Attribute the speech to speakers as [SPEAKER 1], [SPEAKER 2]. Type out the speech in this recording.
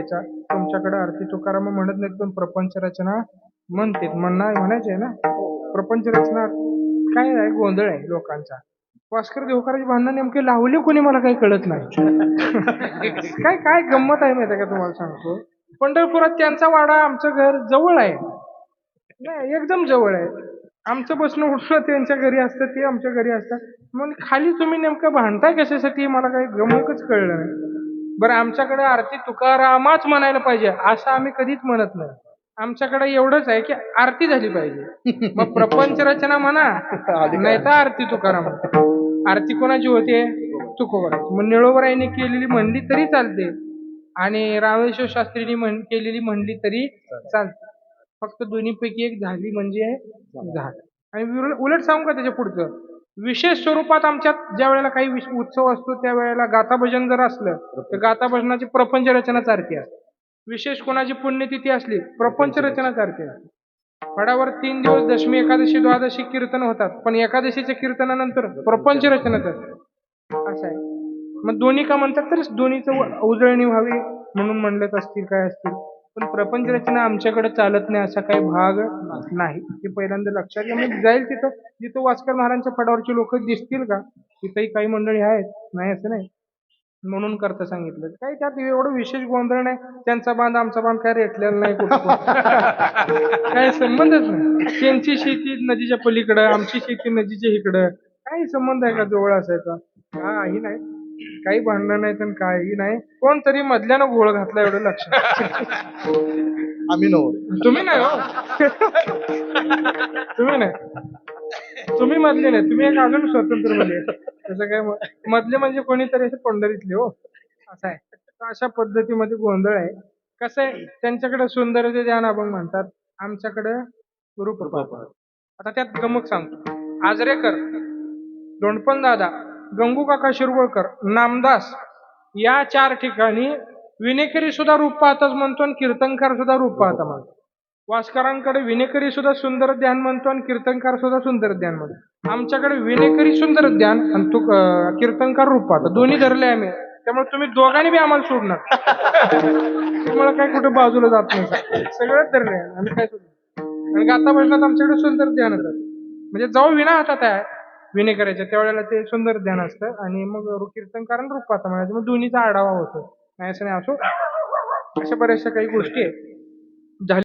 [SPEAKER 1] करायचा तुमच्याकडे आरती तुकाराम म्हणत नाहीत पण प्रपंच रचना म्हणते म्हणणार म्हणायचे ना. प्रपंच रचना काय आहे? गोंधळ आहे लोकांचा. भास्कर देवकराची भांडणं नेमके लावले कोणी? मला काही कळत नाही. काय काय गंमत आहे माहिती का तुम्हाला सांगतो? पंढरपुरात त्यांचा वाडा आमचं घर जवळ आहे. नाही एकदम जवळ आहे. आमचं बसणं उठणं त्यांच्या घरी असतं ते आमच्या घरी असतात. मग खाली तुम्ही नेमकं भांडताय कशासाठी? मला काही गमकच कळलं नाही. बरं आमच्याकडे आरती तुकारामाच म्हणायला पाहिजे असं आम्ही कधीच म्हणत नाही. आमच्याकडे एवढंच आहे की आरती झाली पाहिजे. मग प्रपंच रचना म्हणा नाही तर आरती तुकाराम. आरती कोणाची होते? तुकोबराची मग निळोबराईने केलेली म्हणली तरी चालते आणि रामेश्वर शास्त्रीने म्हण केलेली म्हणली तरी चालते. फक्त दोन्हीपैकी एक झाली म्हणजे झालं. आणि उलट सांगू का त्याच्या पुढचं? विशेष स्वरूपात आमच्यात ज्या वेळेला काही उत्सव असतो त्या वेळेला गाथा भजन जर असलं तर गाथा भजनाची प्रपंच रचनाच आरती असते. विशेष कोणाची पुण्यतिथी असली प्रपंच रचनाच आरती असते. फडावर तीन दिवस दशमी एकादशी द्वादशी कीर्तन होतात पण एकादशीच्या कीर्तनानंतर प्रपंच रचनाच असते. असं आहे. मग दोन्ही का म्हणतात तर दोन्हीचं उजळणी व्हावी म्हणून म्हणलेत असतील काय असतील? पण प्रपंच रचना आमच्याकडे चालत नाही असा काही भाग नाही. हे पहिल्यांदा लक्षात घ्या. मी जाईल तिथं जिथं वास्कर महाराजांच्या फडावरची लोक दिसतील का? तिथंही काही मंडळी आहेत. नाही असं नाही. म्हणून करता सांगितलं. काही त्यात एवढं विशेष गोंधळ नाही. त्यांचा बांध आमचा बांध काय रेटलेला नाही कुठं काही संबंधच नाही. त्यांची शेती नदीच्या पलीकडं आमची शेती नदीच्या इकडं. काही संबंध आहे का? जवळ असायचा? हा ही नाही. काही भांडणं नाही तर काही नाही. कोणतरी मधल्यानं घोळ घातला एवढं लक्षात
[SPEAKER 2] आम्ही नव्हतो
[SPEAKER 1] तुम्ही नाही हो. तुम्ही नाही. तुम्ही मधले नाही. तुम्ही एक अजून स्वतंत्रमध्ये त्याचं काय मधले म्हणजे कोणीतरी असे पंढरीतले हो. असं आहे. अशा पद्धतीमध्ये गोंधळ आहे. कसं आहे? त्यांच्याकडे सुंदरते ध्यान अभंग म्हणतात. आमच्याकडे रूप आता त्यात गमक सांगतो. आजरेकर दोंडपण दादा गंगू काका शिरवळकर नामदास या चार ठिकाणी विनेकरी सुद्धा रूप पाहताच म्हणतो आणि कीर्तनकार सुद्धा रूप पाहता म्हणतो. वास्करांकडे विनेकरी सुद्धा सुंदर ध्यान म्हणतो आणि कीर्तनकार सुद्धा सुंदर ध्यान म्हणतो. आमच्याकडे विनेकरी सुंदर ध्यान आणि तू कीर्तनकार रूप पाहता. दोन्ही धरले आम्ही. त्यामुळे तुम्ही दोघांनी बी आम्हाला सोडणार. तुम्हाला काय कुठे बाजूला जात नाही. सगळंच धरले आम्ही. काय सोडणार? आणि गाता भजनात आमच्याकडे सुंदर ध्यान म्हणजे जाऊ विना हातात आहे. विनय करायच्या त्यावेळेला ते सुंदर ध्यान असतं. आणि मग कीर्तन कारण आणि म्हणायचं मग दोन्हीचा आढावा होतो. नाही असं नाही असो. अशा बऱ्याचशा काही गोष्टी आहेत. झाली